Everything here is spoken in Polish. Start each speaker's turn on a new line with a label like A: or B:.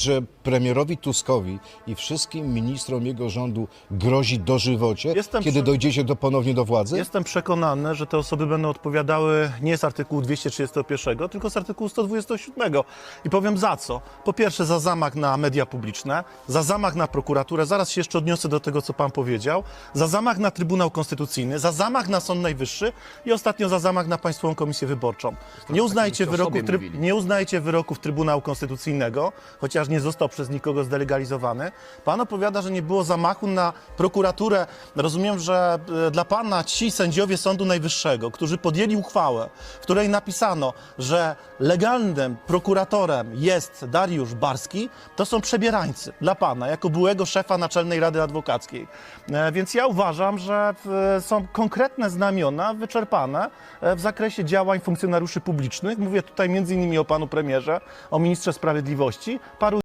A: że premierowi Tuskowi i wszystkim ministrom jego rządu grozi dożywocie,
B: Jestem
A: kiedy
B: przy-
A: dojdziecie do ponownie do władzy?
B: Jestem przekonany, że te osoby będą odpowiadały nie z artykułu 231, tylko z artykułu 127. I powiem za co. Po pierwsze za zamach na media publiczne, za zamach na prokuraturę, zaraz się jeszcze odniosę do tego, co pan powiedział, za zamach na Trybunał Konstytucyjny, za zamach na Sąd Najwyższy i ostatnio za zamach na Państwową Komisję Wyborczą. Nie uznajcie, wyroków, tryb,
C: mówili.
B: nie uznajcie wyroków Trybunału Konstytucyjnego, chociaż nie został przez nikogo zdelegalizowany. Pan opowiada, że nie było zamachu na prokuraturę. Rozumiem, że e, dla pana ci sędziowie Sądu Najwyższego, którzy podjęli uchwałę, w której napisano, że legalnym prokuratorem jest Dariusz Barski, to są przebierańcy dla pana, jako byłego szefa Naczelnej Rady Adwokackiej. E, Więc ja uważam, że e, są konkretne znamiona wyczerpane w zakresie działań funkcjonariuszy publicznych. Mówię tutaj między innymi o panu premierze, o ministrze sprawiedliwości. Paru